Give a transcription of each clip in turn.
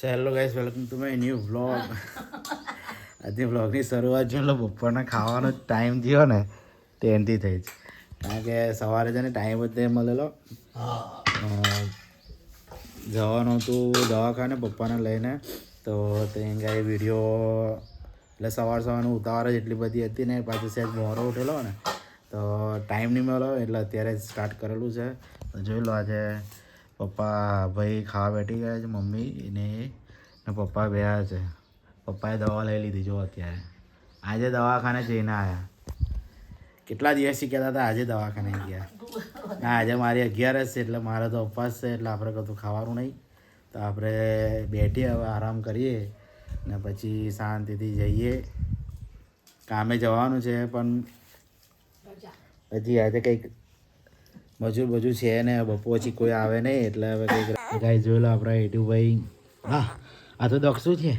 So hello guys welcome to my new vlog આજની વ્લોગની શરૂઆત જો એટલે બપોરના ખાવાનો ટાઈમ થયો ને તે એનથી થઈ છે. કારણ કે સવારે છે ને ટાઈમ જ તે મળેલો. જવાનું હતું દવાખાને પપ્પાને લઈને તો તે ગાય વીડિયો એટલે સવાર સવારનું ઉતાવળ જ એટલી બધી હતી ને પાછી સહેજ મોરો ઉઠેલો ને તો ટાઈમ નહીં મળ્યો એટલે અત્યારે સ્ટાર્ટ કરેલું છે. તો જોઈ લો આજે પપ્પા ભાઈ ખાવા બેઠી ગયા છે મમ્મી ને ને પપ્પા બેહ્યા છે. પપ્પાએ દવા લઈ લીધી જો અત્યારે. આજે દવાખાને જઈને આવ્યા કેટલા દિવસથી કહેતા હતા આજે દવાખાને ગયા. ના આજે મારી જ છે એટલે મારે તો ઉપવાસ છે એટલે આપણે કશું ખાવાનું નહીં. તો આપણે બેઠીએ હવે આરામ કરીએ ને પછી શાંતિથી જઈએ. કામે જવાનું છે પણ પછી આજે કંઈક મજૂર બજૂર છે ને, બપોર પછી કોઈ આવે નહીં, એટલે હવે કંઈક ગાઈ જોઈ લો આપણા હેઠુભાઈ હા, આ તો દક્ષુ છે.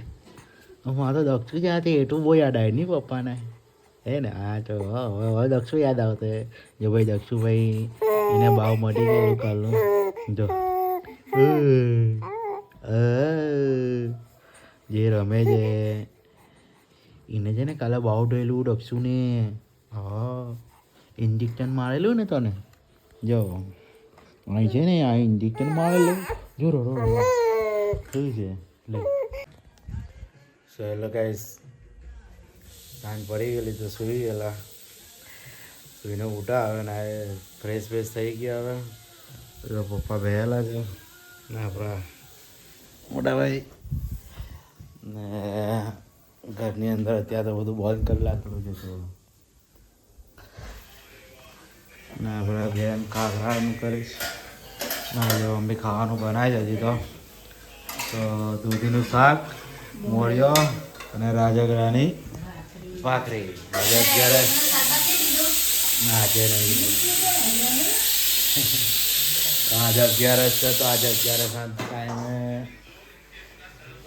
હું તો દક્ષુ છે, આ તો હેઠું બહુ યાદ આવે નહીં પપ્પાને. હે ને હા તો હવે હવે દક્ષુ યાદ આવતો જો ભાઈ દક્ષુભાઈ એને ભાવ મળી ગયેલું કાલનું. જો. જે રમે છે. એને છે ને કાલે ભાવ ડોયેલું દક્ષુને, હા ઇન્જેક્શન મારેલું ને તને? જો, અહીં છે ને આ ઇન્જેક્શન મારેલું જો, રો રો. શું છે? લે. સો હેલો ગાઈસ સાંજ પડી ગયેલી તો સૂઈ ગયેલા. સુઈને ઉઠા આવે ને ફ્રેશ ફ્રેશ થઈ ગયા હવે. પપ્પા બેહેલા છે. ને આપણા મોટા ભાઈ. ને ઘરની અંદર અત્યારે તો બધું બંધ કરી લાગેલું છે ને આપણે બેન ખાખરાનું કરીશ. ના હવે મમ્મી ખાવાનું બનાવી હજી તો. તો દૂધીનું શાક મોળિયો અને રાજગરાની ભાખરી. આજે અત્યારે આજે નહીં. આજે અગિયારસ છે, તો આજે અગિયારસ ટાઈમે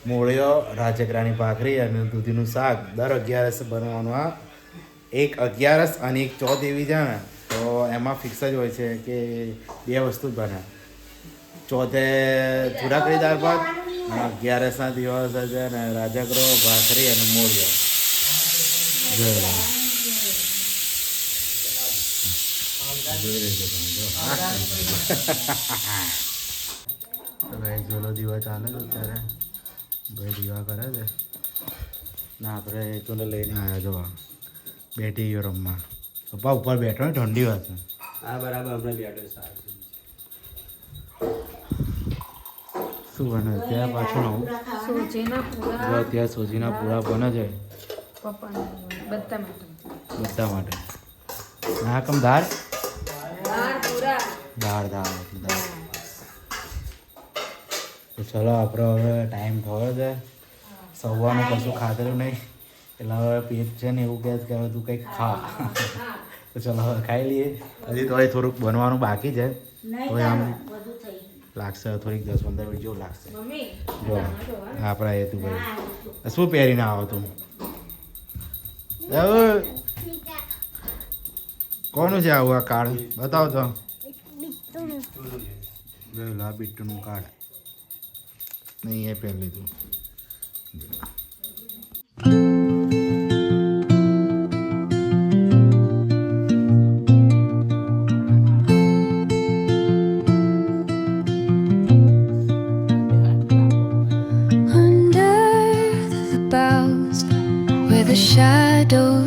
મોળિયો રાજગરાની ભાખરી અને દૂધીનું શાક. દર અગિયારસ બનવાનું આ એક અગિયારસ અને એક ચોથ એવી છે ને. તો એમાં ફિક્સ જ હોય છે કે બે વસ્તુ જ બને. ચોથે ચૂરાકરી દાળ ભાત અગિયારસના દિવસ છે ને રાજગરો ભાખરી અને તો ભાઈ જોલો દીવા ચાલે છે અત્યારે. ભાઈ દીવા કરે છે. ના આપણે હેતુને લઈને આવ્યા જોવા. બેટી ગયો રમવા. પપ્પા ઉપર બેઠો ને ઠંડી વાત છે. હા બરાબર હમણાં બેઠો સારું શું બને? ત્યાં પાછું હું સોજીના પૂરા. ત્યાં સોજીના પૂરા બને છે. બધા માટે. બધા માટે. ના કમ દાળ દાળ પૂરા. દાળ દાળ દાળ તો ચલો આપણો હવે ટાઈમ થયો છે. સવારનું કશું ખાધેલું નહીં. એટલે હવે પેટ છે ને એવું કહે કે હવે તું કંઈક ખા. તો ચલો હવે ખાઈ લઈએ. હજી તો થોડુંક બનવાનું બાકી છે. તો આમ લાગશે થોડીક દસ પંદર મિનિટ જેવું લાગશે. મમ્મી જો આપણા એ તું ભાઈ શું પહેરીને આવો તું? કોનું છે આવું આ કાર્ડ? બતાવો તો. લા બિટ્ટુનું કાર્ડ. નહીં એ પહેરી લીધું.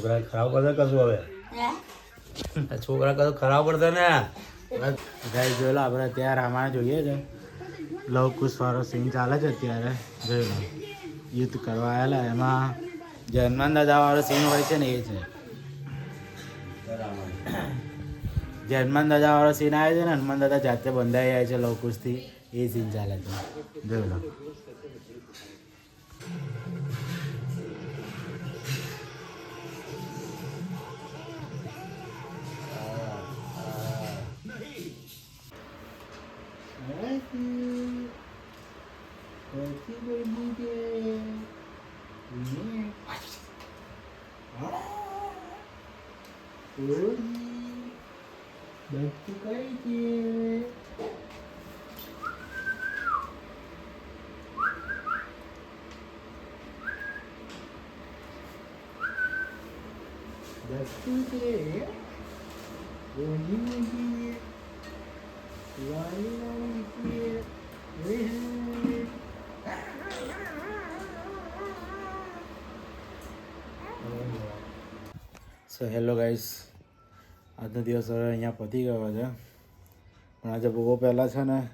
છોકરા ખરાબ કરશે કશું હવે છોકરા કશું ખરાબ કરશે ને. ગાય જોયેલા આપણે ત્યાં રામાયણ જોઈએ છે. લવ કુશ વાળો સીન ચાલે છે અત્યારે. જોઈ લો. યુદ્ધ કરવા આવેલા એમાં જન્માન દાદાવાળો દાદા વાળો સીન હોય છે ને એ છે. જન્માન દાદાવાળો દાદા વાળો સીન આવે છે ને હનુમાન દાદા જાતે બંધાઈ જાય છે લવકુશથી એ સીન ચાલે છે. જોઈ લો દસ્તુ કઈ છે દસ્તુ છે ઓલી મોજી વાલી સો હેલો ગાઈસ આજનો દિવસ હવે અહીંયા પતી ગયો છે. પણ આજે બહુ પહેલાં છે ને,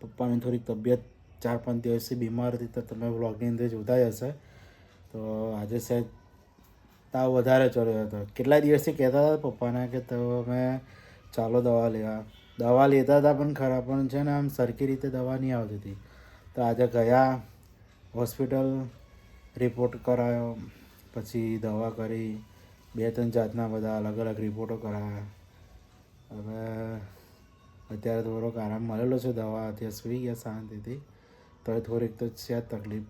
પપ્પાની થોડીક તબિયત ચાર પાંચ દિવસથી બીમાર હતી તો તમે વ્લોગની અંદર જોતા જ હશે. તો આજે સાહેબ તાવ વધારે ચડ્યો હતો. કેટલા દિવસથી કહેતા હતા પપ્પાને કે તમે ચાલો દવા લેવા. દવા લેતા હતા પણ ખરા, પણ છે ને આમ સરખી રીતે દવા નહીં આવતી હતી. તો આજે ગયા, હોસ્પિટલ રિપોર્ટ કરાયો, પછી દવા કરી. બે ત્રણ જાતના બધા અલગ અલગ રિપોર્ટો કરાયા હવે અત્યારે થોડોક આરામ મળેલો છે દવા અત્યારે સૂઈ ગયા શાંતિથી તો એ થોડીક તો છે જ તકલીફ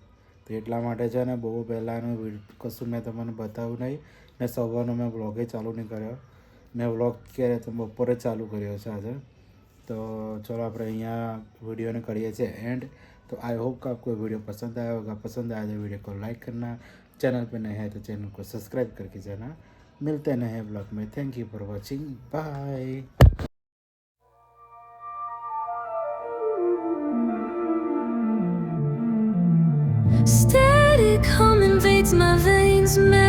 તો એટલા માટે છે ને બહુ પહેલાંનું વિડ- કશું મેં તમને બતાવ્યું નહીં ને સવારનો મેં વ્લોગે ચાલુ નહીં કર્યો મેં વ્લોગ ક્યારે તો બપોરે જ ચાલુ કર્યો છે આજે तो चलो આપણે અહીંયા वीडियो કરીએ છીએ एंड तो आई होप कि आपको वीडियो पसंद आया होगा पसंद आया तो वीडियो को लाइक करना चैनल पे नए हैं तो चैनल को सब्सक्राइब करके जाना मिलते हैं नए ब्लॉग में thank you for watching bye Static hum invades my veins.